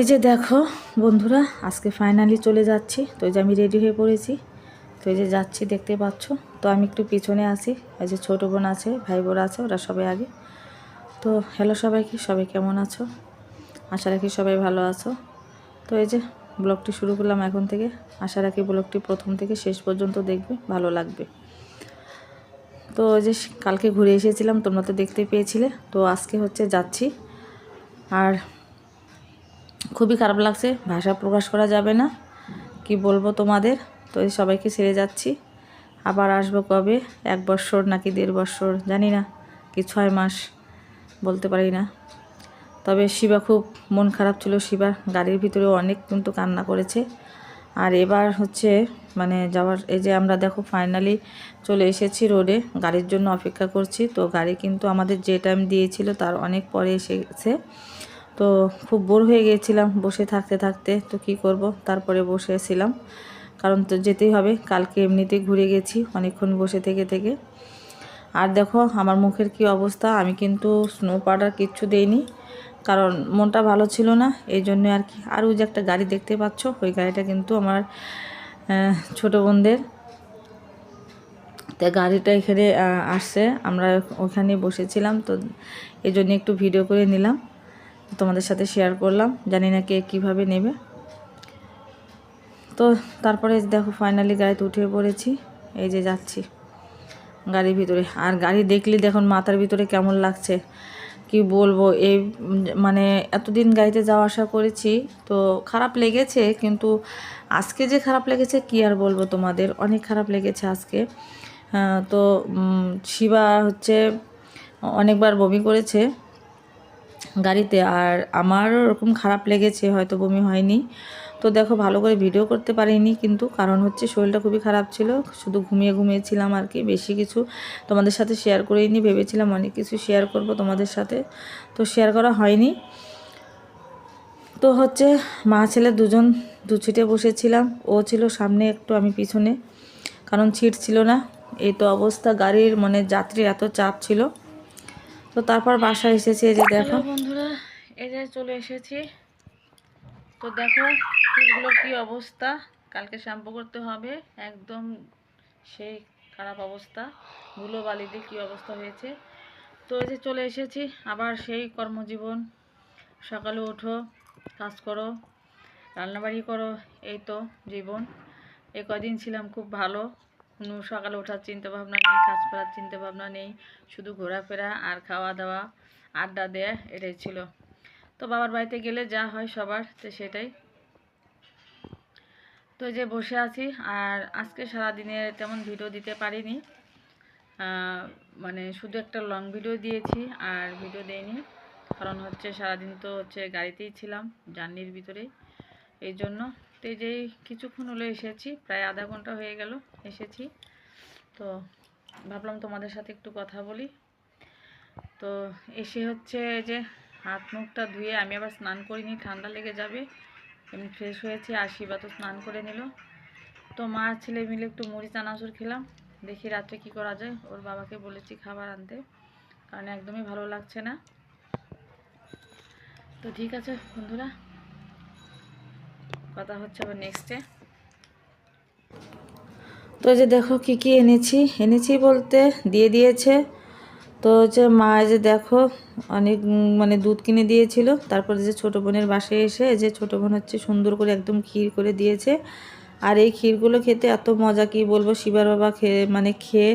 এই যে দেখো বন্ধুরা, আজকে ফাইনালি চলে যাচ্ছি। তো যে আমি রেডি হয়ে পড়েছি। তো এই যে যাচ্ছি, দেখতে পাচ্ছ? তো আমি একটু পিছনে আসি এই যে ছোটো বোন আছে, ভাই বোন আছে, ওরা সবাই আগে। তো হ্যালো সবাইকে, সবাই কেমন আছো? আশা রাখি সবাই ভালো আছো। তো এই যে ব্লগটি শুরু করলাম এখন থেকে। আশা রাখি ব্লগটি প্রথম থেকে শেষ পর্যন্ত দেখবে, ভালো লাগবে। তো ওই যে কালকে ঘুরে এসেছিলাম, তোমরা তো দেখতে পেয়েছিলে। তো আজকে হচ্ছে যাচ্ছি। আর খুবই খারাপ লাগছে, ভাষা প্রকাশ করা যাবে না। কি বলব তোমাদের? তো সবাইকে ছেড়ে যাচ্ছি। আবার আসব কবে? এক বছর নাকি দেড় বছর, জানি না। কি ছয় মাস, বলতে পারি না। তবে শিবা খুব মন খারাপ ছিল শিবার গাড়ির ভিতরে অনেক কিন্তু কান্না করেছে। আর এবার হচ্ছে মানে যাওয়ার, এই যে আমরা দেখো ফাইনালি চলে এসেছি রোডে গাড়ির জন্য অপেক্ষা করছি। তো গাড়ি কিন্তু আমাদের যে টাইম দিয়েছিল, তার অনেক পরে এসেছে তো খুব বোর হয়ে গিয়েছিলাম বসে থাকতে থাকতে, তো কি করব? তারপরে বসেছিলাম কারণ তো যেতেই হবে, কালকে এমনিতেই ঘুরে গেছি অনেকক্ষণ বসে থেকে থেকে। আর দেখো, আমার মুখের কি অবস্থা? আমি কিন্তু স্নো পাউডার কিচ্ছু দেইনি। কারণ মনটা ভালো ছিল না এই জন্য আর কি। আর ওই যে একটা গাড়ি দেখতে পাচ্ছ, ওই গাড়িটা কিন্তু আমার ছোট বোনদের। তা গাড়িটা এখানে আসছে, আমরা ওখানে বসেছিলাম, তো এই জন্য একটু ভিডিও করে নিলাম। তোমাদের সাথে শেয়ার করলাম। জানি না কে কীভাবে নেবে। তো তারপরে দেখো ফাইনালি গাড়িতে উঠে পড়েছি। এই যে যাচ্ছি গাড়ির ভিতরে। আর গাড়ি দেখলে দেখুন মাথার ভিতরে কেমন লাগছে। কি বলব এই মানে এতদিন গাড়িতে যাওয়া আসা করেছি, তো খারাপ লেগেছে, কিন্তু আজকে যে খারাপ লেগেছে কি আর বলব তোমাদের? অনেক খারাপ লেগেছে আজকে। তো শিবা হচ্ছে অনেকবার বমি করেছে। গাড়িতে আর আমারও ওরকম খারাপ লেগেছে, হয়তো বমি হয়নি। তো দেখো, ভালো করে ভিডিও করতে পারিনি, কিন্তু কারণ হচ্ছে শরীরটা খুবই খারাপ ছিল। শুধু ঘুমিয়ে ঘুমিয়েছিলাম আর কি, বেশি কিছু তোমাদের সাথে শেয়ার করেইনি ভেবেছিলাম অনেক কিছু শেয়ার করব তোমাদের সাথে। তো শেয়ার করা হয়নি। তো হচ্ছে মা ছেলে দুজন দু ছিটে বসেছিলাম, ও ছিল সামনে একটু, আমি পিছনে। কারণ ছিট ছিল না। এই তো অবস্থা, গাড়ির মানে যাত্রীর এত চাপ ছিল। তো তারপর বাসায় এসেছি এই যে দেখো। বন্ধুরা এই যে চলে এসেছি। তো দেখো চুলগুলো কি অবস্থা? কালকে শ্যাম্পু করতে হবে একদম সেই খারাপ অবস্থা। ধুলো বালিতে কি অবস্থা হয়েছে? তো এই যে চলে এসেছি আবার সেই কর্মজীবন। সকালে ওঠো কাজ করো রান্নাবাড়ি করো এই তো জীবন। এই কদিন ছিলাম খুব ভালো। কোনো সকালে ওঠার চিন্তা ভাবনা নেই, কাজ করার চিন্তা ভাবনা নেই, শুধু ঘোরাফেরা আর খাওয়া দাওয়া আড্ডা দেয়া, এটাই ছিল। তো বাবার বাড়িতে গেলে যা হয় সবার, তো সেটাই। তো যে বসে আছি, আর আজকে সারাদিনে তেমন ভিডিও দিতে পারিনি। মানে শুধু একটা লং ভিডিও দিয়েছি, আর ভিডিও দেইনি। কারণ হচ্ছে সারাদিন তো হচ্ছে গাড়িতেই ছিলাম, জার্নির ভিতরেই। এই জন্য তো এই যে কিছুক্ষণ হলো এসেছি, প্রায় আধা ঘণ্টা হয়ে গেল এসেছি। তো ভাবলাম তোমাদের সাথে একটু কথা বলি। তো এসে হচ্ছে যে হাত মুখটা ধুয়ে আমি আবার স্নান করিনি, ঠান্ডা লেগে যাবে। এমনি ফ্রেশ হয়েছে আর শিবা তো স্নান করে নিল। তো মা ছেলে মিলে একটু মুড়ি, চানাচুর খেলাম। দেখি রাত্রে কি করা যায়। ওর বাবাকে বলেছি খাবার আনতে, কারণ একদমই ভালো লাগছে না। তো ঠিক আছে বন্ধুরা কথা হচ্ছে আবার নেক্সটে তো যে দেখো কি কি এনেছি। এনেছি বলতে দিয়ে দিয়েছে। তো হচ্ছে মা যে দেখো অনেক মানে দুধ কিনে দিয়েছিল। তারপরে যে ছোটো বোনের বাসায় এসে যে ছোটো বোন হচ্ছে সুন্দর করে একদম ক্ষীর করে দিয়েছে। আর এই ক্ষীরগুলো খেতে এত মজা কি বলব? শিবার বাবা খেয়ে মানে খেয়ে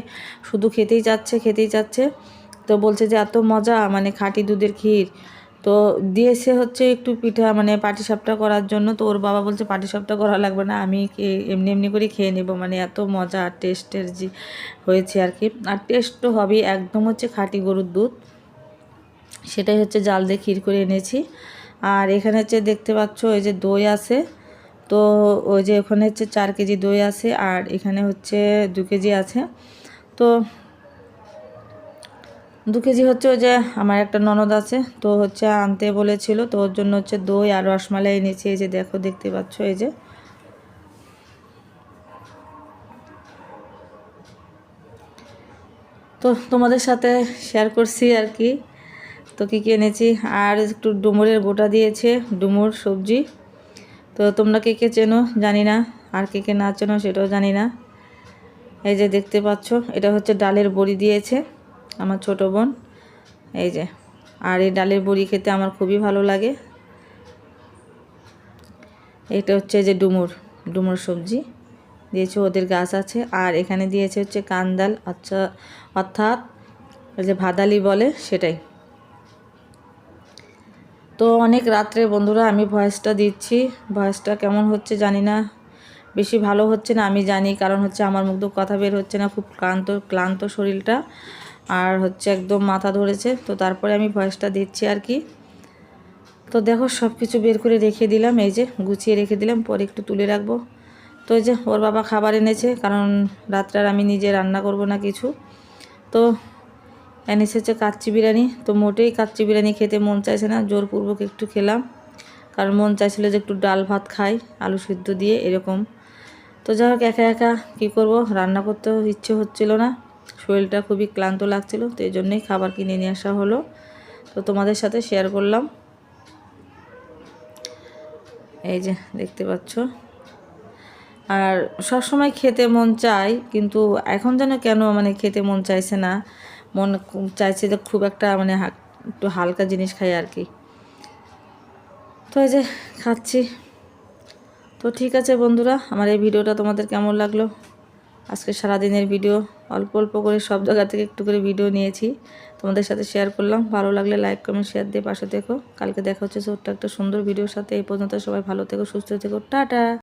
শুধু খেতেই যাচ্ছে খেতেই যাচ্ছে তো বলছে যে এত মজা মানে খাঁটি দুধের ক্ষীর। তো দিয়েছে হচ্ছে একটু পিঠা মানে পাটিসাপটা করার জন্য। তো ওর বাবা বলছে, পাটিসাপটা করা লাগবে না, আমি এমনি এমনি করে খেয়ে নেব। মানে এত মজা আর টেস্টের যে হয়েছে আর কি। আর টেস্ট তো হবেই, একদম হচ্ছে খাঁটি গরুর দুধ। সেটাই হচ্ছে জাল দিয়ে ক্ষীর করে এনেছি। আর এখানে হচ্ছে দেখতে পাচ্ছ ওই যে দই আছে। তো ওই যে ওখানে হচ্ছে চার কেজি দই আছে, আর এখানে হচ্ছে দু কেজি আছে। তো দু কেজি হচ্ছে ওই যে আমার একটা ননদ আছে, তো হচ্ছে আনতে বলেছিল, তো ওর জন্য হচ্ছে দই আর রসমালাই এনেছি, এই যে দেখো, দেখতে পাচ্ছ, এই যে। তো তোমাদের সাথে শেয়ার করছি আর কি, তো কী কী এনেছি, আর একটু ডুমুরের গোটা দিয়েছে, ডুমুর সবজি। তো তোমরা কে কে চেনো জানি না, আর কে কে না চেনো সেটাও জানি না। এই যে দেখতে পাচ্ছ, এটা হচ্ছে ডালের বড়ি দিয়েছে। আমার ছোট বোন। এই যে, আর এই ডালের বড়ি খেতে আমার খুবই ভালো লাগে। এটা হচ্ছে যে ডুমুর ডুমুর সবজি। দিয়েছে ওদের গাছ আছে। আর এখানে দিয়েছে হচ্ছে কান্দাল আচ্ছা অর্থাৎ যে ভাদালি বলে সেটাই। তো অনেক রাত্রে বন্ধুরা আমি ভয়েসটা দিচ্ছি। ভয়েসটা কেমন হচ্ছে জানি না। বেশি ভালো হচ্ছে না আমি জানি, কারণ হচ্ছে আমার মুখ কথা বের হচ্ছে না, খুব ক্লান্ত ক্লান্ত শরীরটা। আর হচ্ছে একদম মাথা ধরেছে। তো তারপরে আমি ভয়েসটা দিচ্ছি আর কি। তো দেখো সব কিছু বের করে রেখে দিলাম, এই যে গুছিয়ে রেখে দিলাম, পরে একটু তুলে রাখব। তো এই যে ওর বাবা খাবার এনেছে, কারণ রাত্রে আমি নিজে রান্না করব না কিছু। তো এনেছে হচ্ছে কাচ্চি বিরিয়ানি। তো মোটেই কাচ্চি বিরিয়ানি খেতে মন চাইছে না, জোরপূর্বক একটু খেলাম। কারণ মন চাইছিল যে একটু ডাল ভাত খাই, আলু সিদ্ধ দিয়ে, এরকম। তো যাই হোক, একা একা কী করব? রান্না করতেও ইচ্ছে হচ্ছিল না। শরীরটা খুবই ক্লান্ত লাগছিল, তো এই জন্যই খাবার কিনে নিয়ে আসা হলো। তো তোমাদের সাথে শেয়ার করলাম। এই যে দেখতে পাচ্ছ। আর সব সময় খেতে মন চায়, কিন্তু এখন যেন কেন মানে খেতে মন চাইছে না, মন চাইছে যে খুব একটা মানে একটু হালকা জিনিস খাই আর কি। তো এই যে খাচ্ছি। তো ঠিক আছে বন্ধুরা, আমার এই ভিডিওটা তোমাদের কেমন লাগল? আজকে সারাদিনের ভিডিও। অল্প অল্প করে সব জায়গা থেকে একটু করে ভিডিও নিয়েছি। তোমাদের সাথে শেয়ার করলাম। ভালো লাগলে লাইক কমেন্ট শেয়ার দিয়ে পাশে দেখো কালকে দেখা হচ্ছে ছোট্ট একটা সুন্দর ভিডিওর সাথে। এই পর্যন্ত সবাই ভালো থেকো, সুস্থ থেকো। টাটা!